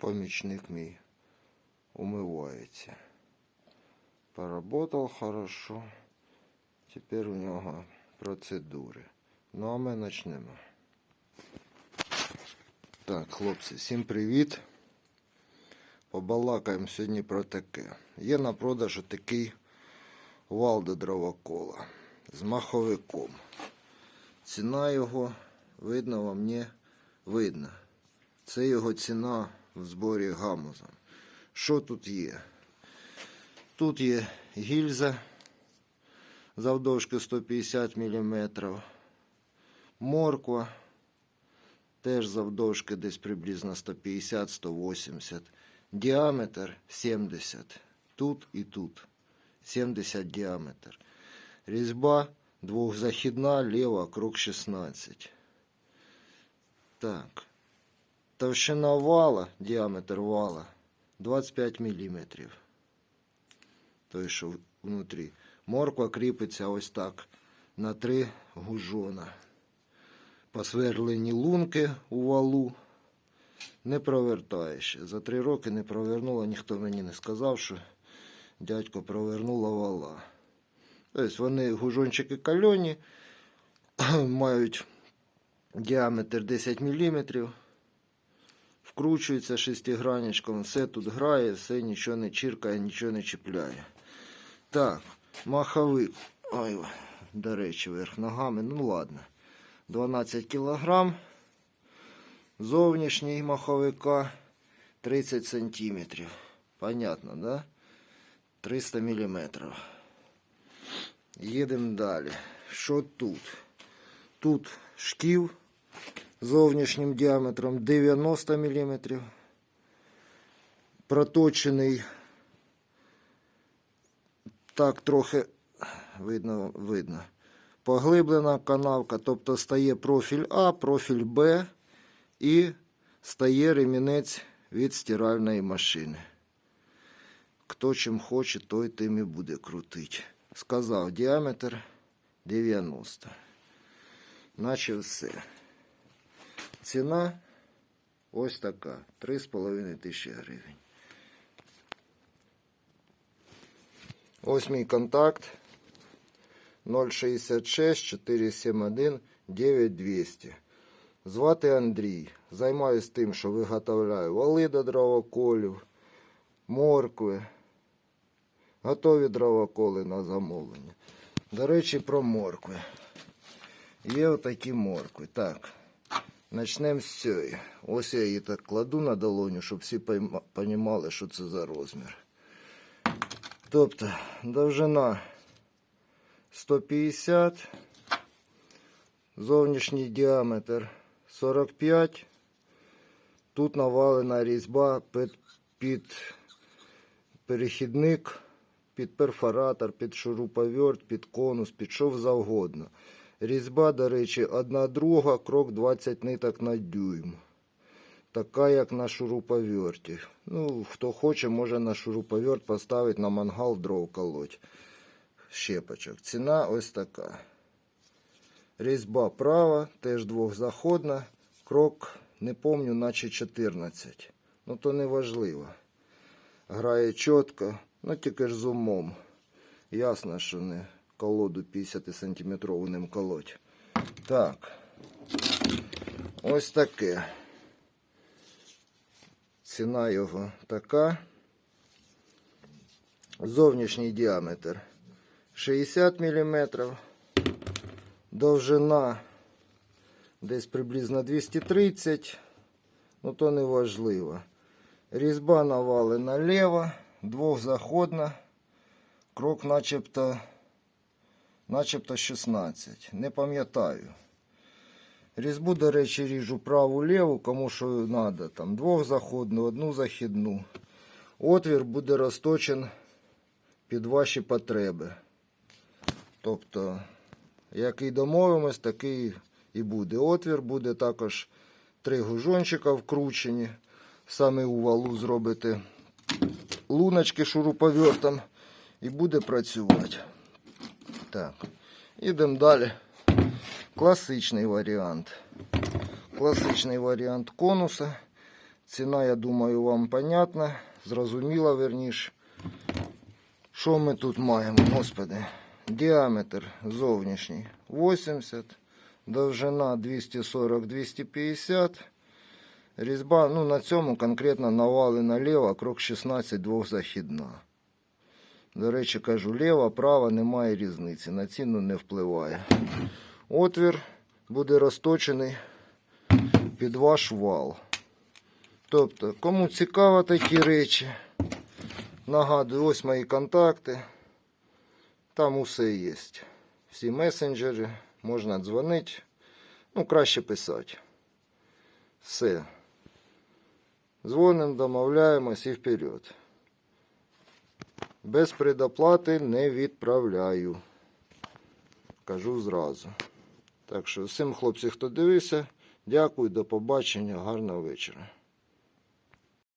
помічник мій умивається. Поработал хорошо. Тепер у нього процедури. Ну а ми почнемо. Так, хлопці, всім привіт. Побалакаємо сьогодні про таке. Є на продажу такий вал до дровокола з маховиком. Ціна його видно вам не видно. Це його ціна в зборі гамузом. Що тут є? Тут є гільза завдовжки 150 мм. Морква теж завдовжки десь приблизно 150-180. Діаметр 70. Тут і тут. 70 діаметр. Різьба двохзахідна, ліва, крок 16. Так. Товщина вала, діаметр вала 25 мм. Той, що внутрі. Морква кріпиться ось так на три гужона. Посверлені лунки у валу. Не провертає ще. За три роки не провернула, ніхто мені не сказав, що дядько провернула вала. Тобто вони гужончики кальоні, мають діаметр 10 мм. Вкручується шестигранничком, все тут грає, все нічого не чіркає, нічого не чіпляє. Так, маховик. Ой, до речі, верх ногами. Ну ладно. 12 кілограм. Зовнішній маховика 30 сантиметрів. Понятно, да? 300 міліметрів. Їдемо далі. Що тут? Тут шків зовнішнім діаметром 90 мм. Проточений так трохи видно, видно. Поглиблена канавка, тобто стає профіль А, профіль Б і стає ремінець від стиральної машини. Хто чим хоче, той тим і буде крутити. Сказав діаметр 90. Наче все. Ціна ось така. 3,5 тисячі гривень. Ось мій контакт 066 471 9200. Звати Андрій. Займаюсь тим, що виготовляю вали до дровоколів, моркви. Готові дровоколи на замовлення. До речі, про моркви. Є отакі моркви. Так. Начнемо з цієї. Ось я її так кладу на долоню, щоб всі розуміли, що це за розмір. Тобто довжина 150, зовнішній діаметр 45. Тут навалена різьба під, під перехідник, під перфоратор, під шуруповерт, під конус, під що завгодно. Різьба, до речі, одна друга, крок 20 ниток на дюйм. Така, як на шуруповерті. Ну, хто хоче, може на шуруповерт поставити на мангал дров колоть. Щепочок. Ціна ось така. Різьба права, теж двохзаходна. Крок, не помню, наче 14. Ну, то не важливо. Грає чітко, ну тільки ж з умом. Ясно, що не колоду 50 сантиметрову ним колоть. Так. Ось таке. Ціна його така. Зовнішній діаметр 60 мм. Довжина десь приблизно 230 Ну то не важливо. Різьба навалена лево, двохзаходна. Крок начебто начебто 16. Не пам'ятаю. Різьбу, до речі, ріжу праву ліву, кому що треба. Там двохзаходну, одну західну. Отвір буде розточен під ваші потреби. Тобто, як і домовимось, такий і буде. Отвір буде також три гужончика вкручені. Саме у валу зробите луночки шуруповертом і буде працювати. Так, ідемо далі. Класичний варіант. Класичний варіант конуса. Ціна, я думаю, вам понятна, зрозуміла верніше. Що ми тут маємо, господи? Діаметр зовнішній 80, довжина 240-250. Різьба, ну на цьому конкретно навалена ліва, крок 16 двохзахідна. До речі, кажу, ліва, права немає різниці, на ціну не впливає. Отвір буде розточений під ваш вал. Тобто, кому цікаво такі речі, нагадую, ось мої контакти. Там усе є. Всі месенджери, можна дзвонити. Ну, краще писати. Все. Дзвонимо, домовляємось і вперед. Без предоплати не відправляю. Кажу зразу. Так що всім хлопці, хто дивився, дякую, до побачення, гарного вечора.